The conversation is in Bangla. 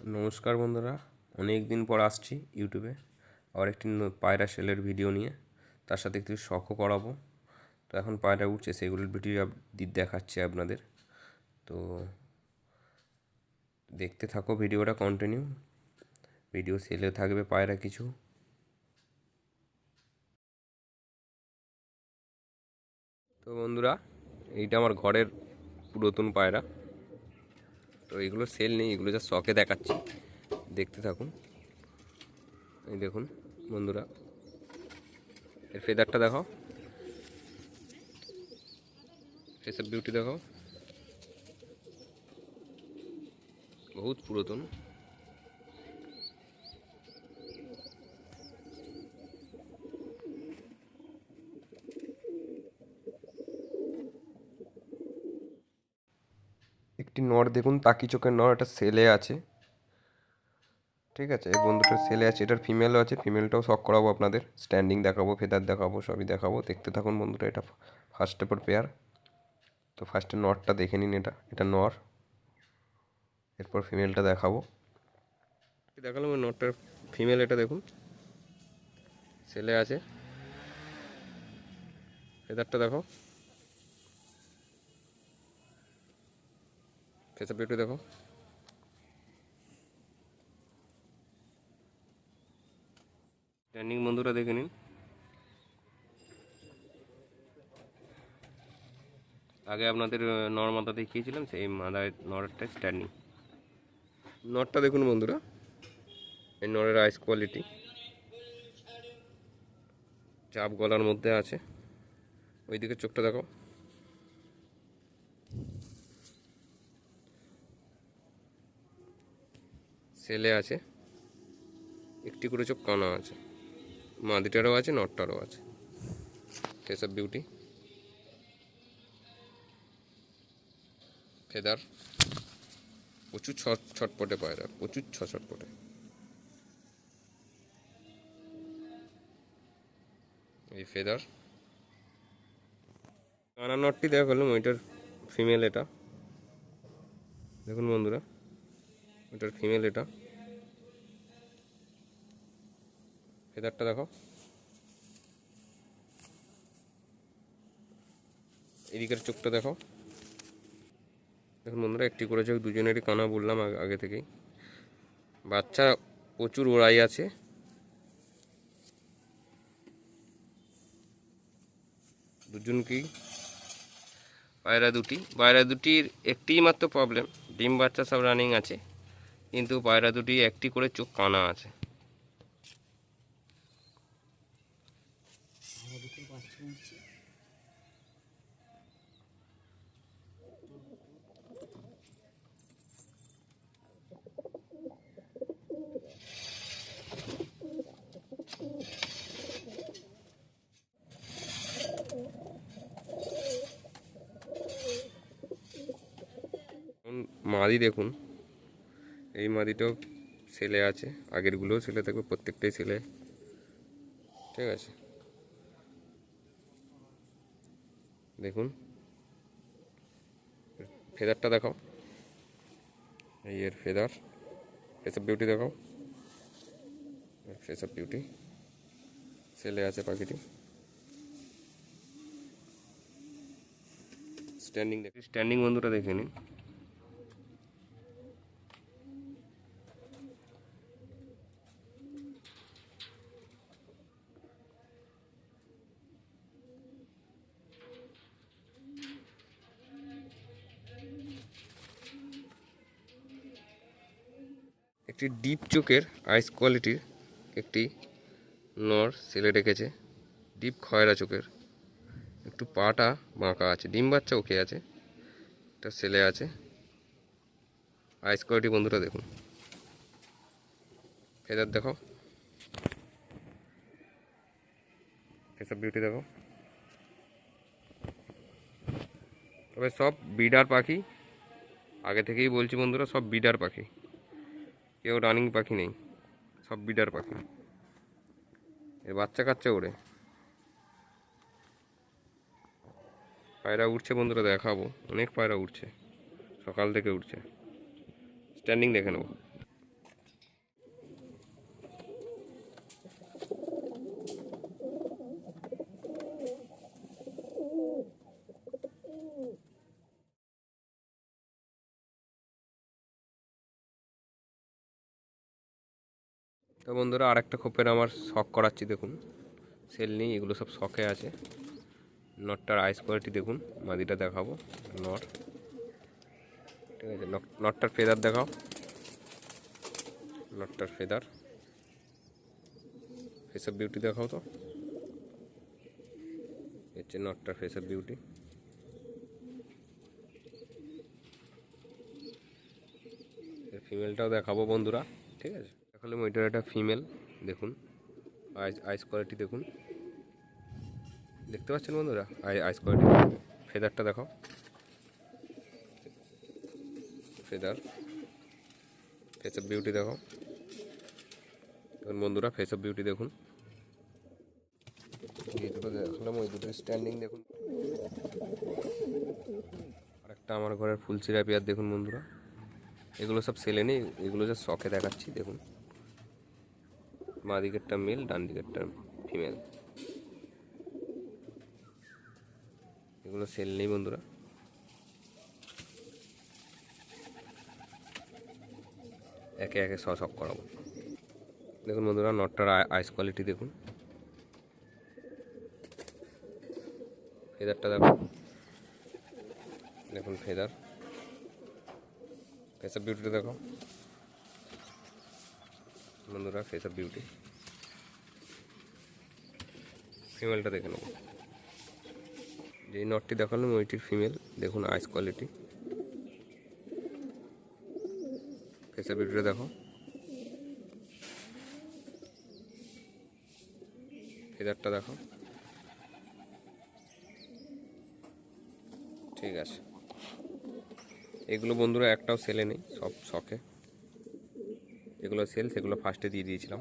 নমস্কার বন্ধুরা, অনেক দিন পর আসছি ইউটিউবে। আবার একটি পায়রা সেলের ভিডিও নিয়ে। তার সাথে একটু শখও করাবো। তো এখন পায়রা উঠছে, সেগুলোর ভিডিও দেখাচ্ছি আপনাদের। তো দেখতে থাকো ভিডিওটা কন্টিনিউ ভিডিও সেলে থাকবে পায়রা কিছু। তো বন্ধুরা, এইটা আমার ঘরের পুরাতন পায়রা। তো এগুলো সেল নেই, এগুলো যা শখে দেখাচ্ছি। দেখতে থাকুন। এই দেখুন, বন্ধুরা। এর ফেদারটা দেখাও। এসব বিউটি দেখাও। বহুত পুরাতন। একটি নর দেখুন তাকি চোখের নর? একটা সেলে আছে। ঠিক আছে, এই বন্ধুটা সেলে আছে, এটার ফিমেলও আছে ফিমেলটাও শখ করাবো আপনাদের। স্ট্যান্ডিং দেখাবো ফেদার দেখাবো, সবই দেখাবো। দেখতে থাকুন বন্ধুরা, এটা ফার্স্ট স্টেপের পেয়ার তো ফার্স্টে নরটা দেখে নিন এটা এটা নর। এরপর ফিমেলটা দেখাবো। দেখালাম ওই নরটার ফিমেল এটা দেখুন। সেলে আছে। ফেদারটা দেখো। ফেসার বিউটি দেখো স্ট্যান্ডিং বন্ধুরা দেখে নিন। আগে আপনাদের নর মাথা দেখিয়েছিলাম সেই মাদার নরটা স্ট্যান্ডিং নরটা দেখুন বন্ধুরা। এই নরের আইস কোয়ালিটি চাপ গলার মধ্যে আছে। ওইদিকে চোখটা দেখো। সেলে আছে, একটি করে চোখ কানা আছে, মাদিটারও আছে, নটটারও আছে। অফ বিউটি ফেদার, প্রচুর ছট ছটপটে পায়রা, প্রচুর ছ ছটপটে। এই ফেদার। কানা নটটি দেখা করলাম ওইটার ফিমেল এটা। দেখুন বন্ধুরা ওইটার ফিমেল এটা। ফেদারটা দেখো। এদিকের চোখটা দেখো। দেখুন বন্ধুরা, একটি করে চোখ দুজনেরই কানা বললাম আগে- থেকেই। বাচ্চা প্রচুর ওড়াই আছে। দুজনকেই পায়রা দুটি। পায়রা দুটির একটিই মাত্র প্রবলেম ডিম বাচ্চা সব রানিং আছে। কিন্তু পায়রা দুটি একটি করে চোখ কানা আছে এখন মাদি দেখুন। এই মাদিটাও ছেলে আছে, আগেরগুলোও ছেলে থাকবে, প্রত্যেকটাই ছেলে। ঠিক আছে। দেখুন। ফেদারটা দেখাও। এই এর ফেদার। ফেস অফ বিউটি দেখাও। ফেস অফ বিউটি ছেলে আছে পাখিটি। স্ট্যান্ডিং দেখি স্ট্যান্ডিং বন্ধুটা দেখে নিন। একটি ডিপ চোখের আইস কোয়ালিটির একটি নর সেলে রেখেছে। ডিপ খয়রা চোখের। একটু পাটা বাঁকা আছে। ডিম বাচ্চা ওকে আছে। একটা সেলে আছে। আইস কোয়ালিটি বন্ধুরা দেখুন। ফেদার দেখো এসব বিউটি দেখো তবে সব বিডার পাখি, আগে থেকেই বলছি বন্ধুরা, সব বিডার পাখি। কেউ রানিং পাখি নেই, সব বিডার পাখি। এ বাচ্চা কাচ্চা ওড়ে পায়রা উঠছে বন্ধুরা, দেখাবো। অনেক পায়রা উঠছে সকাল থেকে উঠছে স্ট্যান্ডিং দেখে নেব। তো বন্ধুরা আরেকটা খোপের আমার শখ করাচ্ছি, দেখুন। সেল নেই, এগুলো সব শখে আছে। নটটার আইস কোয়ালিটি দেখুন, মাদিটা দেখাবো, নট। ঠিক আছে, নট- নটটার ফেদার দেখাও। নটটার ফেদার। ফেস অফ বিউটি দেখাও তো। হচ্ছে নটটার ফেস অফ বিউটি ফিমেলটাও দেখাবো বন্ধুরা, ঠিক আছে? দেখালাম ওইটার একটা ফিমেল দেখুন। আইস আইস কোয়ালিটি দেখুন। দেখতে পাচ্ছেন বন্ধুরা? আই আইস কোয়ালিটি ফেদারটা দেখাও। ফেদার ফেস অফ বিউটি দেখুন বন্ধুরা ফেস অফ বিউটি দেখুন। দেখালাম ওই দুটো স্ট্যান্ডিং দেখুন। আরেকটা আমার ঘরের ফুল সিরাপিয়ার দেখুন বন্ধুরা। এগুলো সব সেলে নেই, এগুলো যা শখে দেখাচ্ছি, দেখুন। বাঁ দিকেরটা মেল ডান দিকেরটা ফিমেল এগুলো সেল নেই বন্ধুরা। একে একে শখ করাবো। দেখুন বন্ধুরা নটটার আইস কোয়ালিটি দেখুন। ফেদারটা দেখো। দেখুন ফেদার ফেস অফ বিউটিটা দেখো। বন্ধুরা ফেস অফ বিউটি ফিমেলটা দেখে নেব। যেই নটটি দেখালাম ওইটির ফিমেল দেখুন আইস কোয়ালিটি ফেস অফ বিউটিটা দেখো। ফেদারটা দেখো। ঠিক আছে। এগুলো বন্ধুরা একটাও সেলে নেই, সব শখে যেগুলো সেল সেগুলো ফার্স্টে দিয়ে দিয়েছিলাম।